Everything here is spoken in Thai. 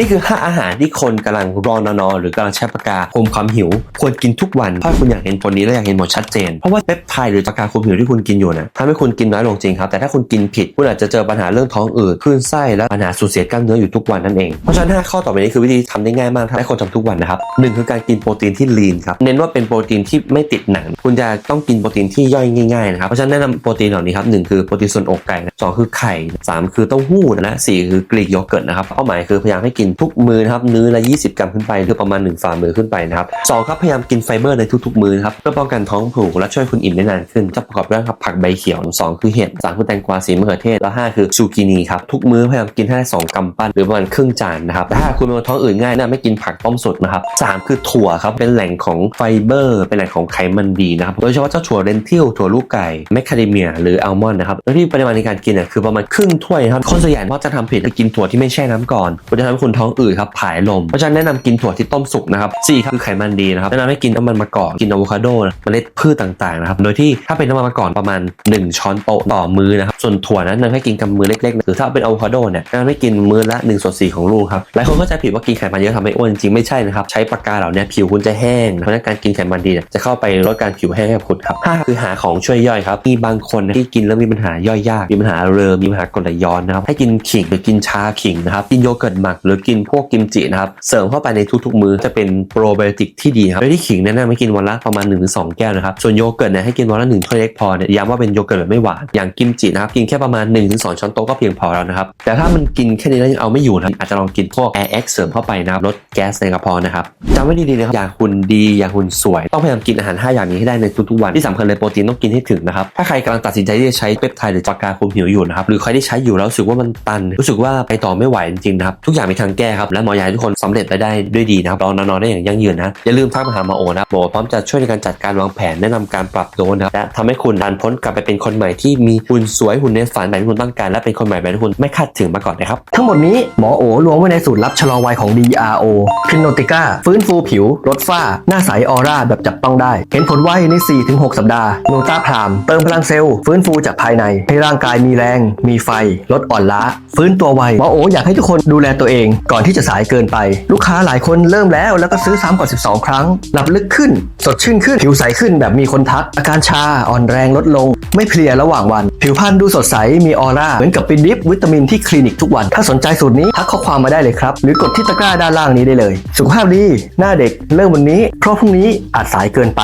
นี่คือ 5 อาหารที่คนกำลังรอนอนหรือกำลังใช้ปากกาคุมความหิว ควรกินทุกวันถ้าคุณอยากเห็นผลนี้และอยากเห็นผลชัดเจน เพราะว่าเปปไทด์หรือปากกาคุมหิวที่คุณกินอยู่นะทำให้คุณกินน้อยลงจริงครับ แต่ถ้าคุณกินผิด คุณอาจจะเจอปัญหาเรื่องท้องอืดคลื่นไส้และปัญหาสูญเสียกล้ามเนื้ออยู่ทุกวันนั่นเอง เพราะฉะนั้น5ข้อต่อไปนี้คือวิธีทำได้ง่ายมากและคนทำทุกวันนะครับหนึ่งคือการกินโปรตีนที่ลีนครับเน้นว่าเป็นโปรตีนที่ไม่ติดหนัง คุณจะต้องกินโปรตีนที่ย่อยง่ายๆนะครับเพราะฉะนั้นแนะนำโปรตีนเหล่านี้ครับหนึ่งคือโปรตีนส่วนอกไก่สองคือไข่สามคือเต้าหู้และสี่คือกรีกโยเกิร์ตนะครับเป้าหมายคือพยายามให้กินทุกมือนะครับมื้อละ 20 กรัมขึ้นไปคือประมาณ 1 ฝ่ามือขึ้นไปนะครับสองครับพยายามกินไฟเบอร์ในทุกๆ มื้อนะครับเพื่อป้องกันท้องผูกและช่วยคุณอิ่มได้นานขึ้นจะประกอบด้วยครับผักใบเขียวสองคือเห็ดสามคือแตงกวาสีมะเขือเทศและห้าคือซูกินีครับทุกมื้อพยายามกินให้ได้สองกำปั้นหรือประมาณครึ่งจานนะครับแต่ถ้าคุณเป็นคนท้องอืดง่ายนะไม่กินผักต้มสดนะครับสามคือถั่วครับเป็นแหล่งของไฟเบอร์ เป็นแหล่งของไขมันดีนะครับโดยเฉพาะเจ้าถั่วเรนทิลถั่วลูกไก่แมคคาเดเมียหรืออัลมอนด์นะครับแล้วที่ปริมาณในการกินเนี่ยคือประมาณครึ่งถ้วยครับคนส่วนใหญ่ก็จะทำผิดกินถั่วที่ไม่แช่น้ำก่อนจะทำให้คุณท้องอืดครับผายลม เพราะฉะนั้นแนะนำกินถั่วที่ต้มสุกนะครับสี่ครับคือไขมันดีนะครับแนะนำให้กินน้ำมันมะกอกกินอะโวคาโดเมล็ดพืชต่างๆนะครับโดยที่ถ้าเป็นน้ำมันมะกอกประมาณ 1 ช้อนโต๊ะต่อมื้อนะครับส่วนถั่วนั้นแนะนำให้กินกับมือเล็กๆหรือถ้าเป็นอะโวคาโดเนี่ยแนะนำให้กินมื้อละ1ส่วน4ของลูกครับหลายคนเข้าใจผิดว่ากินไขมันเยอะทำให้อ้วนจริงไม่ใช่นะครับใช้ปากกาเหล่านี้ผิวคุณจะแห้งเพราะฉะนั้นการกินไขมันดีเนี่ยจะเข้าไปลดการผิวแห้งให้คุณครับห้าคือหาของช่วยย่อยครับมีบางคนที่กินแล้วมีปัญหาย่อยยากมีปัญหาเรอมีปัญหากรดไหลย้อนนะครับให้กินขิงหรือกินชาขิงนะครับกินโยเกิร์ตหมักหรือกินพวกกิมจินะครับเสริมเข้าไปในทุกๆ มื้อจะเป็นโปรไบโอติกที่ดีครับโดยที่ขิงแนะนำให้กินวันละประมาณ 1-2 แก้วนะครับส่วนโยเกิร์ตเนี่ยให้กินวันละ1ถ้วยเล็กพอเนี่ยย้ำว่าเป็นโยเกิร์ตแบบไม่หวานอย่างกิมจินะครับกินแค่ประมาณ 1-2 ช้อนโต๊ะก็เพียงพอแล้วนะครับแต่ถ้ามันกินแค่นี้แล้วยังเอาไม่อยู่นะอาจจะลองกินพวก Air X เสริมเข้าไปนะครับลดแก๊สในกระเพาะนะครับจำไว้ดีๆนะครับอยากหุ่นดีอยากหุ่นสวย ต้องพยายามกินอาหาร 5 อย่างนี้ให้ได้ในทุกๆวันที่สำคัญเลยโปรตีนต้องกินให้ถึงนะครับถ้าใครกำลังตัดสินใจที่จะใช้เปปไทด์หรือปากกาคุมหิวอยู่นะครับหรือใครที่ใช้อยู่แล้วรู้สึกว่ามันตัน รู้สึกว่าไปต่อไม่ไหวจริงๆนะครับทุกอย่างมีทางแก้ครับและหมออยากให้ทุกคนสำเร็จไปได้ด้วยดีนะครับรอนอนๆได้อย่างยั่งยืนนะอย่าลืมทักมาหาหมอโอนะหมอพร้อมจะช่วยในการจัดการวางแผนแนะนำการปรับตัวนะครับและทำให้คุณดันพ้นกลับไปเป็นคนใหม่ที่มีหุ่นสวยหุ่นในฝันแบบที่คุณต้องการและเป็นคนใหม่แบบที่คุณไม่คาดถึงมาก่อนนะครับทั้งหมดนี้หมอโอรวมไว้ในสูตรลับชะลอวัยของ DRO พินโนติก้าฟื้นฟูผิวลดฝ้า หน้าใสออร่าแบบจับต้องได้ เห็นผลไวใน 4-6 สัปดาห์โนต้าพรามเติมพลังเซลล์ฟื้นฟูจากภายใน ให้ร่างกายมีแรง มีไฟ ลดอ่อนล้า ฟื้นตัวไวหมอโออยากให้ทุกคนดูแลตัวเองก่อนที่จะสายเกินไป ลูกค้าหลายคนเริ่มแล้วแล้วก็ซื้อซ้ำกว่า 12 ครั้ง หลับลึกขึ้น สดชื่นขึ้น ผิวใสขึ้นแบบมีคนทัก อาการชาอ่อนแรงลดลง ไม่เพลียระหว่างวัน ผิวพรรณดูสดใสมีออร่าเหมือนกับไปดริปวิตามินที่คลินิกทุกวัน ถ้าสนใจสูตรนี้ทักข้อความมาได้เลยครับ หรือกดที่ตะกร้าด้านล่างนี้ได้เลย สุขภาพดีหน้าเด็กเริ่มวันนี้ เพราะพรุ่งนี้อาจสายเกินไป